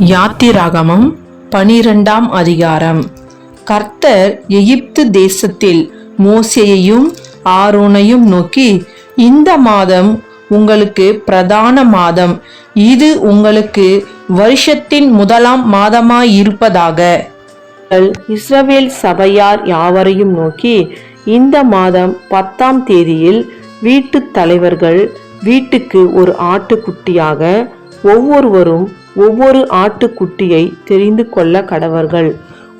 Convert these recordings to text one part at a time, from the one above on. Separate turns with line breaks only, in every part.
யாத்திராகமம் பனிரெண்டாம் அதிகாரம். கர்த்தர் எகிப்து தேசத்தில் மோசையையும் ஆரோனையும் நோக்கி இந்த மாதம் உங்களுக்கு பிரதான மாதம். இது உங்களுக்கு வருஷத்தின் முதலாம் மாதமாயிருப்பதாக. இஸ்ரவேல் சபையார் யாவரையும் நோக்கி இந்த மாதம் பத்தாம் தேதியில் வீட்டு தலைவர்கள் வீட்டுக்கு ஒரு ஆட்டுக்குட்டியாக ஒவ்வொருவரும் ஒவ்வொரு ஆட்டுக்குட்டியை தெரிந்து கொள்ள கடவர்கள்.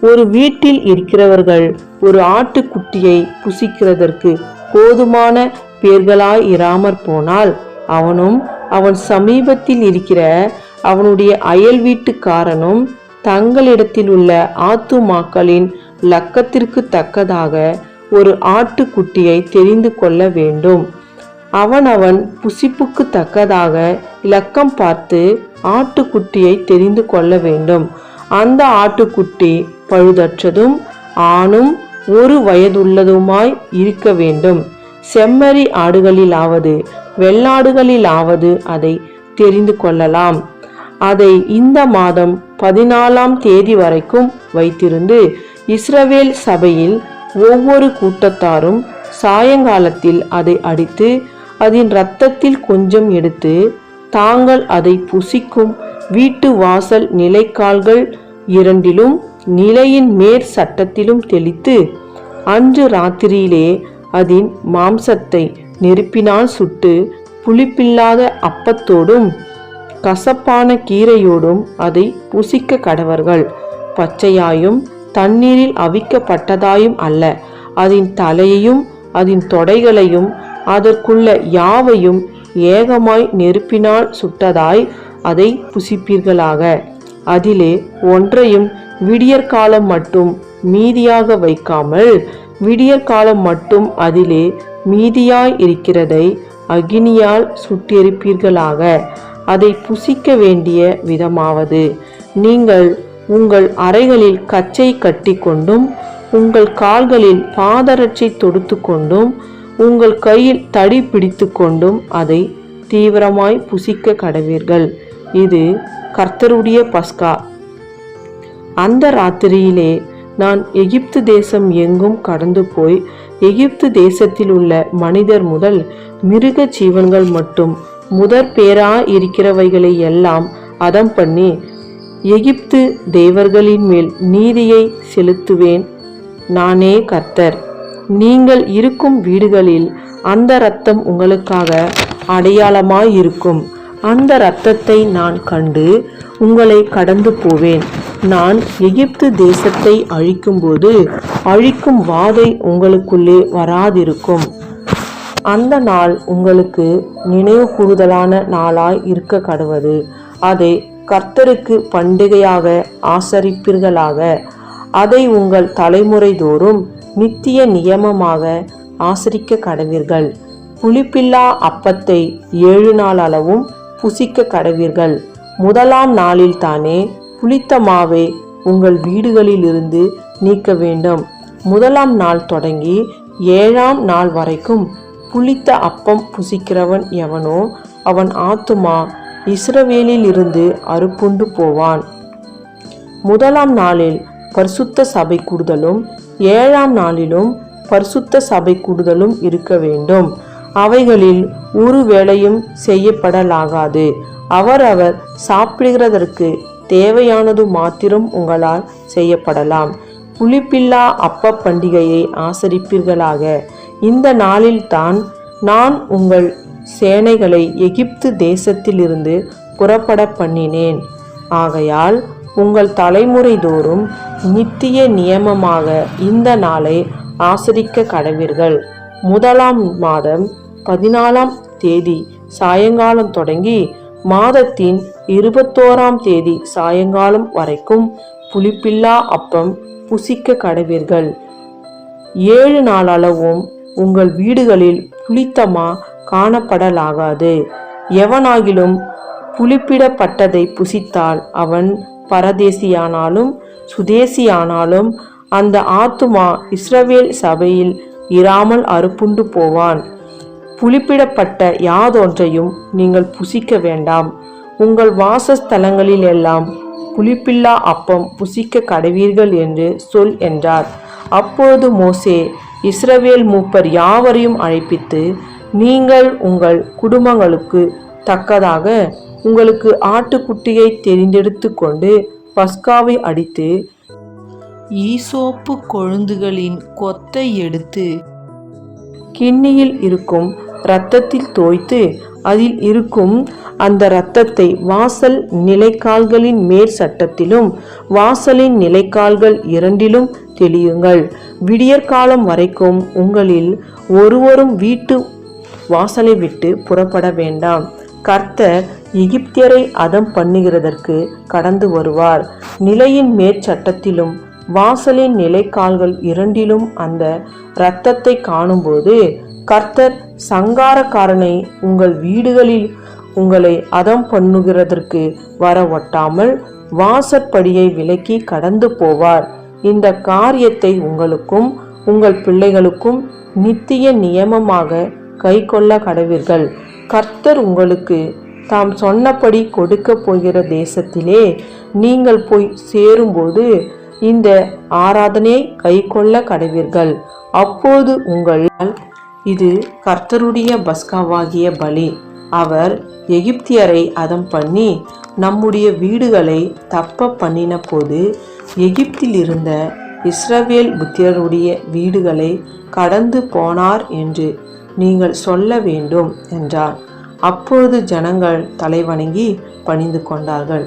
ஒரு வீட்டில் இருக்கிறவர்கள் ஒரு ஆட்டுக்குட்டியை புசிக்கிறதற்கு போதுமான பேர்களாய் இராமற் போனால் அவனும் அவன் சமீபத்தில் இருக்கிற அவனுடைய அயல் வீட்டுக்காரனும் தங்களிடத்தில் உள்ள ஆத்துமாக்களின் லக்கத்திற்கு தக்கதாக ஒரு ஆட்டுக்குட்டியை தெரிந்து கொள்ள வேண்டும். அவன் அவன் புசிப்புக்கு தக்கதாக இலக்கம் பார்த்து ஆட்டுக்குட்டியை தெரிந்து கொள்ள வேண்டும். அந்த ஆட்டுக்குட்டி பழுதற்றதும் ஆணும் ஒரு வயதுள்ளதுமாய் இருக்க வேண்டும். செம்மறி ஆடுகளிலாவது வெள்ளாடுகளிலாவது அதை தெரிந்து கொள்ளலாம். அதை இந்த மாதம் பதினாலாம் தேதி வரைக்கும் வைத்திருந்து இஸ்ரவேல் சபையில் ஒவ்வொரு கூட்டத்தாரும் சாயங்காலத்தில் அதை அடித்து அதன் இரத்தத்தில் கொஞ்சம் எடுத்து தாங்கள் அதை புசிக்கும் வீட்டு வாசல் நிலைக்கால்கள் இரண்டிலும் நிலையின் மேற் சட்டத்திலும் தெளித்து அன்று ராத்திரியிலே அதன் மாம்சத்தை நெருப்பினால் சுட்டு புளிப்பில்லாத அப்பத்தோடும் கசப்பான கீரையோடும் அதை புசிக்க கடவர்கள். பச்சையாயும் தண்ணீரில் அவிக்கப்பட்டதாயும் அல்ல. அதன் தலையையும் அதன் தொடைகளையும் அதற்குள்ள யாவையும் ஏகமாய் நெருப்பினால் சுட்டதாய் அதை புசிப்பீர்களாக. அதிலே ஒன்றையும் விடியற்காலம் மட்டும் மீதியாக வைக்காமல் விடியற்காலம் மட்டும் அதிலே மீதியாய் இருக்கிறதை அகினியால் சுட்டெரிப்பீர்களாக. அதை புசிக்க வேண்டிய விதமாவது. நீங்கள் உங்கள் அறைகளில் கச்சை கட்டி கொண்டும் உங்கள் கால்களில் பாதரட்சை தொடுத்து கொண்டும் உங்கள் கையில் தடி பிடித்து கொண்டும் அதை தீவிரமாய் புசிக்க கடவீர்கள். இது கர்த்தருடைய பஸ்கா. அந்த ராத்திரியிலே நான் எகிப்து தேசம் எங்கும் கடந்து போய் எகிப்து தேசத்தில் உள்ள மனிதர் முதல் மிருக ஜீவன்கள் மட்டும் முதற் பேரா இருக்கிறவைகளை எல்லாம் அதம் பண்ணி எகிப்து தேவர்களின் மேல் நீதியை செலுத்துவேன். நானே கர்த்தர். நீங்கள் இருக்கும் வீடுகளில் அந்த இரத்தம் உங்களுக்காக அடையாளமாயிருக்கும். இருக்கும் அந்த இரத்தத்தை நான் கண்டு உங்களை கடந்து போவேன். நான் எகிப்து தேசத்தை அழிக்கும்போது அழிக்கும் வாதை உங்களுக்குள்ளே வராதிருக்கும். அந்த நாள் உங்களுக்கு நினைவு கூறுதலான நாளாய் இருக்க கடவது அதை கர்த்தருக்கு பண்டிகையாக ஆசரிப்பீர்களாக. அதை உங்கள் தலைமுறை தோறும் நித்திய நியமமாக ஆசரிக்க கடவீர்கள் புளிப்பில்லா அப்பத்தை ஏழு நாள் அளவும் புசிக்க கடவீர்கள். முதலாம் நாளில் தானே புளித்த மாவை உங்கள் வீடுகளிலிருந்து நீக்க வேண்டும். முதலாம் நாள் தொடங்கி ஏழாம் நாள் வரைக்கும் புளித்த அப்பம் புசிக்கிறவன் எவனோ அவன் ஆத்துமா இஸ்ரவேலில் இருந்து அறுப்புண்டு போவான். முதலாம் நாளில் பரிசுத்த சபை கூடுதலும் ஏழாம் நாளிலும் பரிசுத்த சபை கூடுதலும் இருக்க வேண்டும். அவைகளில் ஒரு வேளையும் செய்யப்படலாகாது. அவரவர் சாப்பிடுகிறதற்கு தேவையானது மாத்திரம் உங்களால் செய்யப்படலாம். புளிப்பில்லா அப்ப பண்டிகையை ஆசரிப்பீர்களாக. இந்த நாளில்தான் நான் உங்கள் சேனைகளை எகிப்து தேசத்திலிருந்து புறப்பட பண்ணினேன். ஆகையால் உங்கள் தலைமுறை தோறும் நித்திய நியமமாக இந்த நாளை ஆசரிக்க கடவீர்கள். முதலாம் மாதம் பதினாலாம் தேதி சாயங்காலம் தொடங்கி மாதத்தின் இருபத்தோராம் தேதி சாயங்காலம் வரைக்கும் புளிப்பில்லா அப்பம் புசிக்க கடவீர்கள். ஏழு நாளளவும் உங்கள் வீடுகளில் புளித்தமா காணப்படலாகாது. எவனாகிலும் புளிப்பிடப்பட்டதை புசித்தால் அவன் பரதேசியானாலும் சுதேசியானாலும் அந்த ஆத்துமா இஸ்ரவேல் சபையில் இராமல் அறுப்புண்டு போவான். புளிப்பிடப்பட்ட யாதொன்றையும் நீங்கள் புசிக்க வேண்டாம். உங்கள் வாசஸ்தலங்களில் எல்லாம் புளிப்பில்லா அப்பம் புசிக்க கடவீர்கள் என்று சொல் என்றார். அப்போது மோசே இஸ்ரவேல் மூப்பர் யாவரையும் அழைப்பித்து நீங்கள் உங்கள் குடும்பங்களுக்கு தக்கதாக உங்களுக்கு ஆட்டுக்குட்டியை தெரிந்தெடுத்து கொண்டு பஸ்காவை அடித்து ஈசோப்பு கொழுந்துகளின் கொத்தை எடுத்து கிண்ணியில் இருக்கும் இரத்தத்தில் தோய்த்து அதில் இருக்கும் அந்த இரத்தத்தை வாசல் நிலைக்கால்களின் மேற் சட்டத்திலும் வாசலின் நிலைக்கால்கள் இரண்டிலும் தெளியுங்கள். விடியற்காலம் வரைக்கும் உங்களில் ஒருவரும் வீட்டு வாசலை விட்டு புறப்பட வேண்டாம். கர்த்தர் எகிப்தியரை அதம் பண்ணுகிறதற்கு கடந்து வருவார். நிலையின் மேற்சட்டத்திலும் வாசலின் நிலைக்கால்கள் இரண்டிலும் அந்த இரத்தத்தை காணும்போது கர்த்தர் சங்காரக்காரனை உங்கள் வீடுகளில் உங்களை அதம் பண்ணுகிறதற்கு வர ஒட்டாமல் வாசற்படியை விலக்கி கடந்து போவார். இந்த காரியத்தை உங்களுக்கும் உங்கள் பிள்ளைகளுக்கும் நித்திய நியமமாக கை கொள்ள கடவீர்கள். கர்த்தர் உங்களுக்கு தாம் சொன்னபடி கொடுக்க போகிற தேசத்திலே நீங்கள் போய் சேரும்போது இந்த ஆராதனையை கை கொள்ள கடவீர்கள். அப்போது உங்கள் இது கர்த்தருடைய பஸ்காவாகிய பலி. அவர் எகிப்தியரை அதம் பண்ணி நம்முடைய வீடுகளை தப்ப பண்ணின போது எகிப்தில் இருந்த இஸ்ரவேல் புத்திரருடைய வீடுகளை கடந்து போனார் என்று நீங்கள் சொல்ல வேண்டும் என்றார். அப்பொழுது ஜனங்கள் தலைவணங்கி பணிந்து கொண்டார்கள்.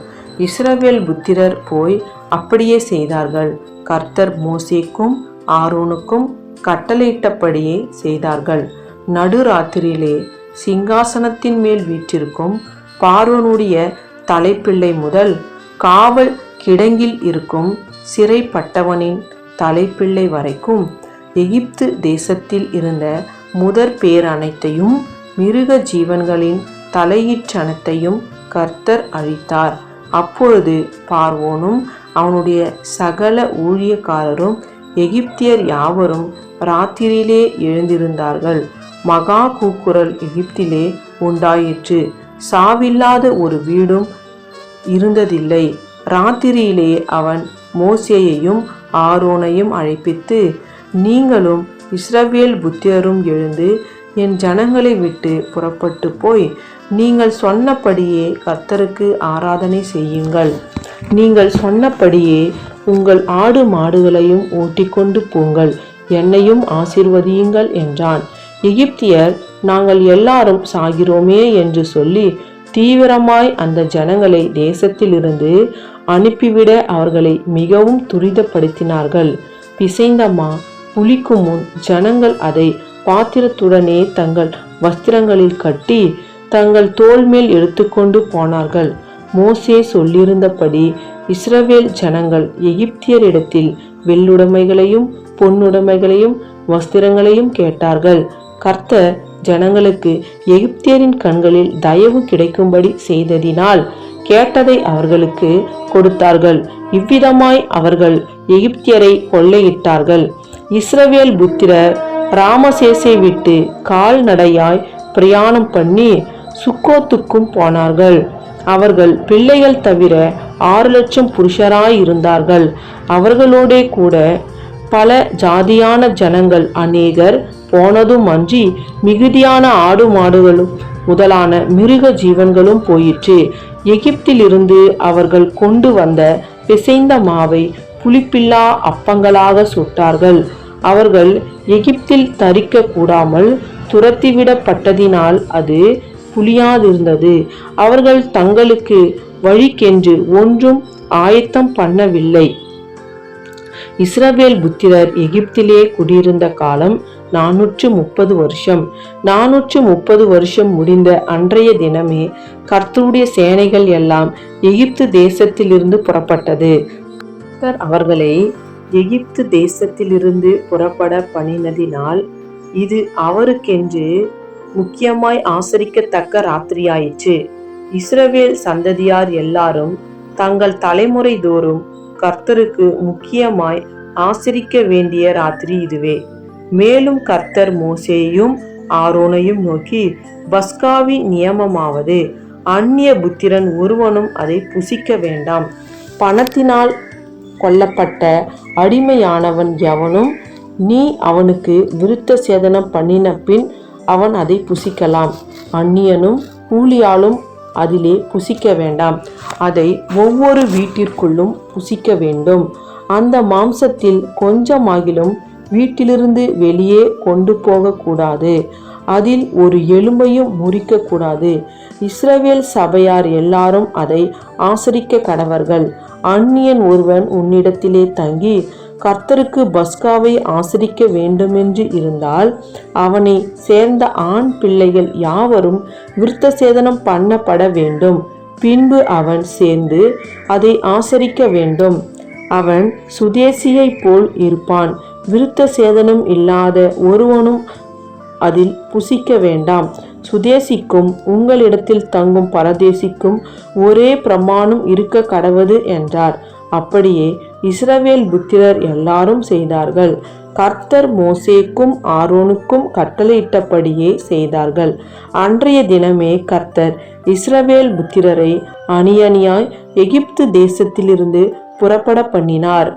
இஸ்ரவேல் புத்திரர் போய் அப்படியே செய்தார்கள். கர்த்தர் மோசேக்கும் ஆரோனுக்கும் கட்டளையிட்டபடியே செய்தார்கள். நடுராத்திரியிலே சிங்காசனத்தின் மேல் வீற்றிருக்கும் பார்வனுடைய தலைப்பிள்ளை முதல் காவல் கிடங்கில் இருக்கும் சிறைப்பட்டவனின் தலைப்பிள்ளை வரைக்கும் எகிப்து தேசத்தில் இருந்த முதற் பேர் அனைத்தையும் மிருக ஜீவன்களின் தலையீற்றனத்தையும் கர்த்தர் அழித்தார். அப்பொழுது பார்வோனும் அவனுடைய சகல ஊழியக்காரரும் எகிப்தியர் யாவரும் ராத்திரியிலே எழுந்திருந்தார்கள். மகா கூக்குரல் எகிப்திலே உண்டாயிற்று. சாவில்லாத ஒரு வீடும் இருந்ததில்லை. ராத்திரியிலே அவன் மோசேயையும் ஆரோனையும் அழைப்பித்து நீங்களும் இஸ்ரவேல் புத்தியரும் எழுந்து என் ஜனங்களை விட்டு புறப்பட்டு போய் நீங்கள் சொன்னபடியே கர்த்தருக்கு ஆராதனை செய்யுங்கள். நீங்கள் சொன்னபடியே உங்கள் ஆடு மாடுகளையும் ஓட்டிக்கொண்டு போங்கள். என்னையும் ஆசிர்வதியுங்கள் என்றான். எகிப்தியர் நாங்கள் எல்லாரும் சாகிறோமே என்று சொல்லி தீவிரமாய் அந்த ஜனங்களை தேசத்திலிருந்து அனுப்பிவிட அவர்களை மிகவும் துரிதப்படுத்தினார்கள். பிசைந்தம்மா புளிக்கும் முன் ஜனங்கள் அதை பாத்திரத்துடனே தங்கள் வஸ்திரங்களில் கட்டி தங்கள் தோல் மேல் எடுத்துக்கொண்டு போனார்கள். மோசே சொல்லியிருந்தபடி இஸ்ரவேல் ஜனங்கள் எகிப்தியரிடத்தில் வெள்ளுடைமைகளையும் பொன்னுடைமைகளையும் வஸ்திரங்களையும் கேட்டார்கள். கர்த்தர் ஜனங்களுக்கு எகிப்தியரின் கண்களில் தயவு கிடைக்கும்படி செய்ததினால் கேட்டதை அவர்களுக்கு கொடுத்தார்கள். இவ்விதமாய் அவர்கள் எகிப்தியரை கொள்ளையிட்டார்கள். இஸ்ரவேல் புத்திரர் ராமசேசை விட்டு கால்நடையாய் பிரயாணம் பண்ணி சுக்கோத்துக்கும் போனார்கள். அவர்கள் பிள்ளைகள் தவிர ஆறு லட்சம் புருஷராய் இருந்தார்கள். அவர்களோடே கூட பல ஜாதியான ஜனங்கள் அநேகர் போனதும் அன்றி மிகுதியான ஆடு மாடுகளும் முதலான மிருக ஜீவன்களும் போயிற்று. எகிப்திலிருந்து அவர்கள் கொண்டு வந்த பிசைந்த மாவை புளிப்பில்லா அப்பங்களாக சுட்டார்கள். அவர்கள் எகிப்தில் தரிக்க கூடாமல் துரத்திவிடப்பட்டதினால் அது புளியாதிருந்தது அவர்கள் தங்களுக்கு வழிக்கென்று ஒன்றும் ஆயத்தம் பண்ணவில்லை. இஸ்ரவேல் புத்திரர் எகிப்திலே குடியிருந்த காலம் நானூற்று முப்பது வருஷம். நானூற்று முப்பது வருஷம் முடிந்த அன்றைய தினமே கர்த்தருடைய சேனைகள் எல்லாம் எகிப்து தேசத்திலிருந்து புறப்பட்டது. கர்த்தர் அவர்களை எகிப்து தேசத்திலிருந்து புறப்பட பண்ணினதினால் இது அவருக்கென்று முக்கியமாய் ஆசரிக்கத்தக்க ராத்திரியாயிற்று. இஸ்ரவேல் சந்ததியார் எல்லாரும் தங்கள் தலைமுறை தோறும் கர்த்தருக்கு முக்கியமாய் ஆசரிக்க வேண்டிய ராத்திரி இதுவே. மேலும் கர்த்தர் மோசேயும் ஆரோனையும் நோக்கி பஸ்காவின் நியமமாவது. அந்நிய புத்திரன் ஒருவனும் அதை புசிக்க வேண்டாம். பணத்தினால் கொல்லப்பட்ட அடிமையானவன் எவனும் நீ அவனுக்கு விருத்த சேதனம் பண்ணின பின் அவன் அதை புசிக்கலாம். அந்நியனும் கூலியாலும் அதிலே புசிக்க வேண்டாம். அதை ஒவ்வொரு வீட்டிற்குள்ளும் புசிக்க வேண்டும். அந்த மாம்சத்தில் கொஞ்சமாகிலும் வீட்டிலிருந்து வெளியே கொண்டு போகக்கூடாது. அதில் ஒரு எலும்பையும் முறிக்கக்கூடாது. இஸ்ரவேல் சபையார் எல்லாரும் அதை ஆசரிக்க கடவர்கள். அந்நியன் ஒருவன் உன்னிடத்திலே தங்கி கர்த்தருக்கு பஸ்காவை ஆசரிக்க வேண்டுமென்று இருந்தால் அவனை சேர்ந்த ஆண் பிள்ளைகள் யாவரும் விருத்த சேதனம் பண்ணப்பட வேண்டும். பின்பு அவன் சேர்ந்து அதை ஆசரிக்க வேண்டும். அவன் சுதேசியைப் போல் இருப்பான். விருத்த சேதனம் இல்லாத ஒருவனும் அதில் புசிக்க வேண்டாம். சுதேசிக்கும் உங்களிடத்தில் தங்கும் பரதேசிக்கும் ஒரே பிரமாணம் இருக்க கடவது என்றார். அப்படியே இஸ்ரவேல் புத்திரர் எல்லாரும் செய்தார்கள். கர்த்தர் மோசேக்கும் ஆரோனுக்கும் கட்டளையிட்டபடியே செய்தார்கள். அன்றைய தினமே கர்த்தர் இஸ்ரவேல் புத்திரரை அணியணியாய் எகிப்து தேசத்திலிருந்து புறப்பட பண்ணினார்.